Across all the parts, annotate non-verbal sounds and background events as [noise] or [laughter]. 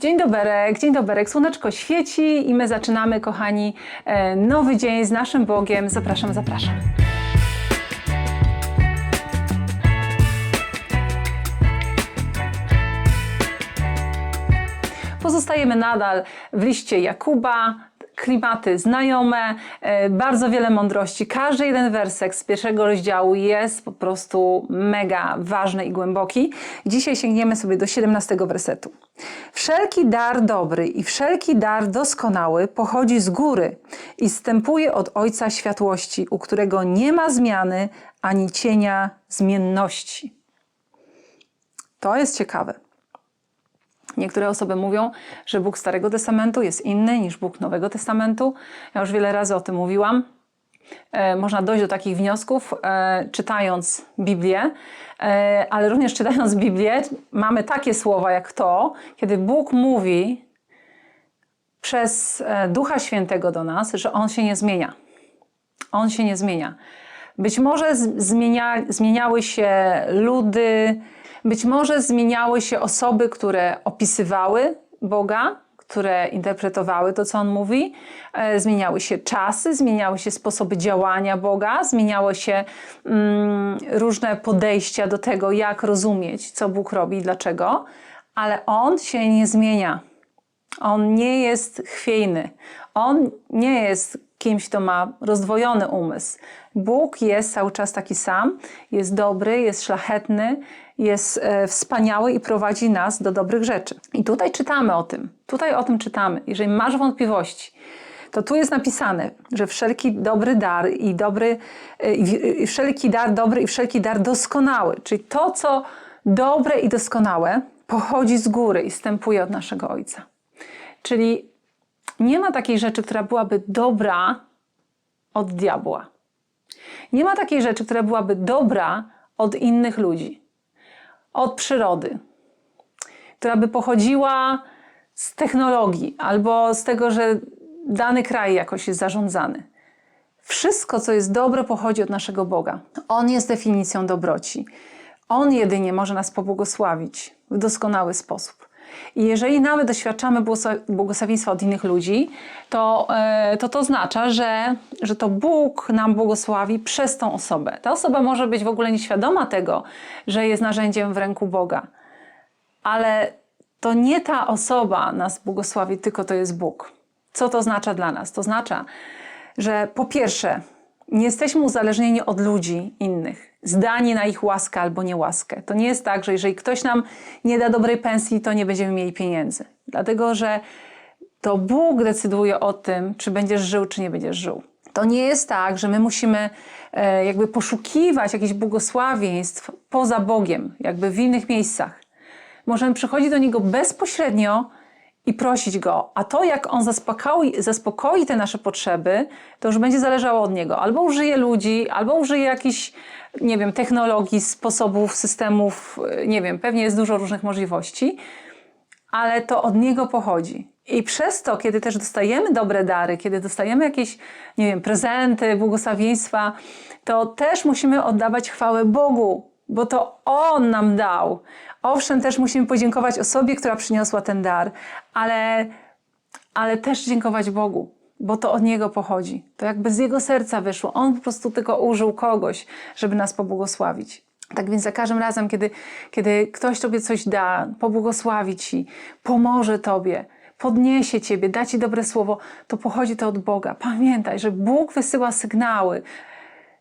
Dzień doberek, dzień doberek, słoneczko świeci i my zaczynamy, kochani, e, nowy dzień z naszym Bogiem. Zapraszam, zapraszam. Pozostajemy nadal w liście Jakuba, klimaty znajome, e, bardzo wiele mądrości. Każdy jeden wersek z pierwszego rozdziału jest po prostu mega ważny i głęboki. Dzisiaj sięgniemy sobie do 17 wersetu. Wszelki dar dobry i wszelki dar doskonały pochodzi z góry i stępuje od Ojca światłości, u którego nie ma zmiany ani cienia zmienności. To jest ciekawe. Niektóre osoby mówią, że Bóg Starego Testamentu jest inny niż Bóg Nowego Testamentu. Ja już wiele razy o tym mówiłam. E, można dojść do takich wniosków, e, czytając Biblię, e, ale również czytając Biblię, mamy takie słowa jak to, kiedy Bóg mówi przez Ducha Świętego do nas, że On się nie zmienia. On się nie zmienia. Być może zmienia, zmieniały się ludy, być może zmieniały się osoby, które opisywały Boga, które interpretowały to, co On mówi. E, Zmieniały się czasy, zmieniały się sposoby działania Boga, zmieniały się mm, różne podejścia do tego, jak rozumieć, co Bóg robi i dlaczego, ale On się nie zmienia. On nie jest chwiejny. On nie jest kimś, kto ma rozdwojony umysł. Bóg jest cały czas taki sam, jest dobry, jest szlachetny, jest e, wspaniały i prowadzi nas do dobrych rzeczy. I tutaj czytamy o tym. Tutaj o tym czytamy. Jeżeli masz wątpliwości, to tu jest napisane, że wszelki dobry dar i dobry, e, i, wszelki dar dobry i wszelki dar doskonały, czyli to, co dobre i doskonałe, pochodzi z góry i stępuje od naszego Ojca. Czyli nie ma takiej rzeczy, która byłaby dobra od diabła. Nie ma takiej rzeczy, która byłaby dobra od innych ludzi, od przyrody, która by pochodziła z technologii albo z tego, że dany kraj jakoś jest zarządzany. Wszystko, co jest dobre, pochodzi od naszego Boga. On jest definicją dobroci. On jedynie może nas pobłogosławić w doskonały sposób. I jeżeli nawet doświadczamy błogosław- błogosławieństwa od innych ludzi, to e, to, to oznacza, że, że to Bóg nam błogosławi przez tą osobę. Ta osoba może być w ogóle nieświadoma tego, że jest narzędziem w ręku Boga. Ale to nie ta osoba nas błogosławi, tylko to jest Bóg. Co to oznacza dla nas? To oznacza, że po pierwsze, nie jesteśmy uzależnieni od ludzi innych, zdani na ich łaskę albo niełaskę. To nie jest tak, że jeżeli ktoś nam nie da dobrej pensji, to nie będziemy mieli pieniędzy. Dlatego, że to Bóg decyduje o tym, czy będziesz żył, czy nie będziesz żył. To nie jest tak, że my musimy e, jakby poszukiwać jakichś błogosławieństw poza Bogiem, jakby w innych miejscach. Możemy przychodzić do Niego bezpośrednio i prosić Go, a to jak On zaspokoi, zaspokoi te nasze potrzeby, to już będzie zależało od Niego. Albo użyje ludzi, albo użyje jakichś, nie wiem, technologii, sposobów, systemów, y, nie wiem, pewnie jest dużo różnych możliwości, ale to od Niego pochodzi. I przez to, kiedy też dostajemy dobre dary, kiedy dostajemy jakieś, nie wiem, prezenty, błogosławieństwa, to też musimy oddawać chwałę Bogu, bo to On nam dał. Owszem, też musimy podziękować osobie, która przyniosła ten dar, ale, ale też dziękować Bogu, bo to od Niego pochodzi. To jakby z Jego serca wyszło. On po prostu tylko użył kogoś, żeby nas pobłogosławić. Tak więc za każdym razem, kiedy, kiedy ktoś Tobie coś da, pobłogosławi Ci, pomoże Tobie, podniesie Ciebie, da Ci dobre słowo, to pochodzi to od Boga. Pamiętaj, że Bóg wysyła sygnały,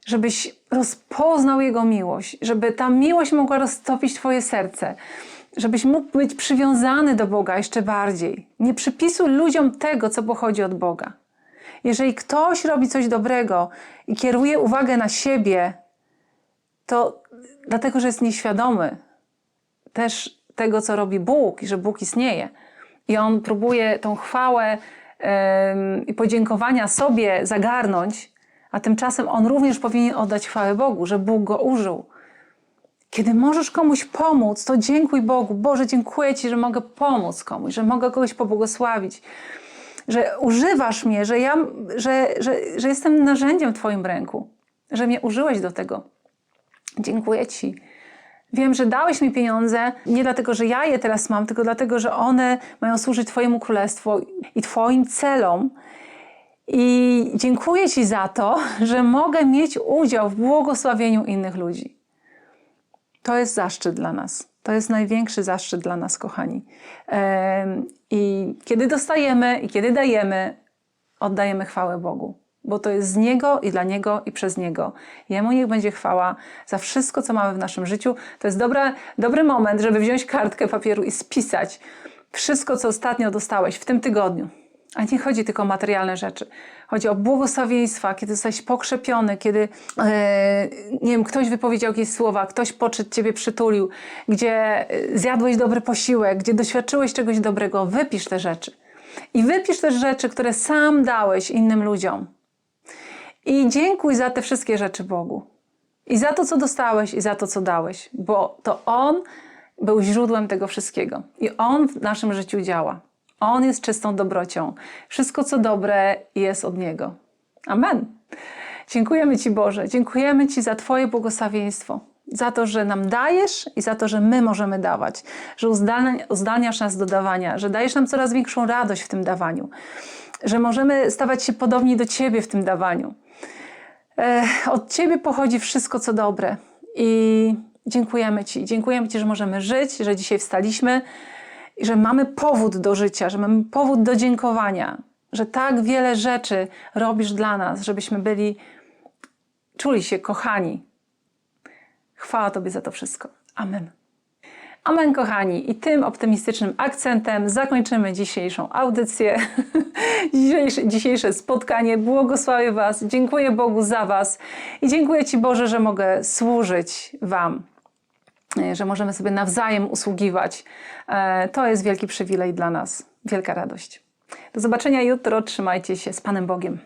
żebyś rozpoznał Jego miłość, żeby ta miłość mogła roztopić Twoje serce, żebyś mógł być przywiązany do Boga jeszcze bardziej. Nie przypisuj ludziom tego, co pochodzi od Boga. Jeżeli ktoś robi coś dobrego i kieruje uwagę na siebie, to dlatego, że jest nieświadomy też tego, co robi Bóg i że Bóg istnieje. I on próbuje tą chwałę i podziękowania sobie zagarnąć, a tymczasem on również powinien oddać chwałę Bogu, że Bóg go użył. Kiedy możesz komuś pomóc, to dziękuj Bogu. Boże, dziękuję Ci, że mogę pomóc komuś, że mogę kogoś pobłogosławić, że używasz mnie, że, ja, że, że, że jestem narzędziem w Twoim ręku, że mnie użyłeś do tego. Dziękuję Ci Wiem, że dałeś mi pieniądze nie dlatego, że ja je teraz mam, tylko dlatego, że one mają służyć Twojemu królestwu i Twoim celom. I dziękuję Ci za to, [laughs] że mogę mieć udział w błogosławieniu innych ludzi. To jest zaszczyt dla nas. To jest największy zaszczyt dla nas, kochani. I kiedy dostajemy i kiedy dajemy, oddajemy chwałę Bogu. Bo to jest z Niego i dla Niego i przez Niego. Jemu niech będzie chwała za wszystko, co mamy w naszym życiu. To jest dobra, dobry moment, żeby wziąć kartkę papieru i spisać wszystko, co ostatnio dostałeś w tym tygodniu. A nie chodzi tylko o materialne rzeczy. Chodzi o błogosławieństwa, kiedy zostałeś pokrzepiony, kiedy e, nie wiem, ktoś wypowiedział jakieś słowa, ktoś podszedł ciebie przytulił, gdzie e, zjadłeś dobry posiłek, gdzie doświadczyłeś czegoś dobrego. Wypisz te rzeczy. I wypisz też rzeczy, które sam dałeś innym ludziom. I dziękuj za te wszystkie rzeczy Bogu. I za to, co dostałeś, i za to, co dałeś, bo to On był źródłem tego wszystkiego. I On w naszym życiu działa. On jest czystą dobrocią. Wszystko, co dobre, jest od Niego. Amen. Dziękujemy Ci, Boże. Dziękujemy Ci za Twoje błogosławieństwo. Za to, że nam dajesz i za to, że my możemy dawać. Że uzdalnia- uzdalniasz nas do dawania, że dajesz nam coraz większą radość w tym dawaniu. Że możemy stawać się podobni do Ciebie w tym dawaniu. E, Od Ciebie pochodzi wszystko, co dobre. I dziękujemy Ci. Dziękujemy Ci, że możemy żyć, że dzisiaj wstaliśmy i że mamy powód do życia, że mamy powód do dziękowania, że tak wiele rzeczy robisz dla nas, żebyśmy byli, czuli się kochani. Chwała Tobie za to wszystko. Amen. Amen, kochani. I tym optymistycznym akcentem zakończymy dzisiejszą audycję, [laughs] dzisiejsze, dzisiejsze spotkanie. Błogosławię Was, dziękuję Bogu za Was i dziękuję Ci, Boże, że mogę służyć Wam, że możemy sobie nawzajem usługiwać. E, To jest wielki przywilej dla nas, wielka radość. Do zobaczenia jutro. Trzymajcie się z Panem Bogiem.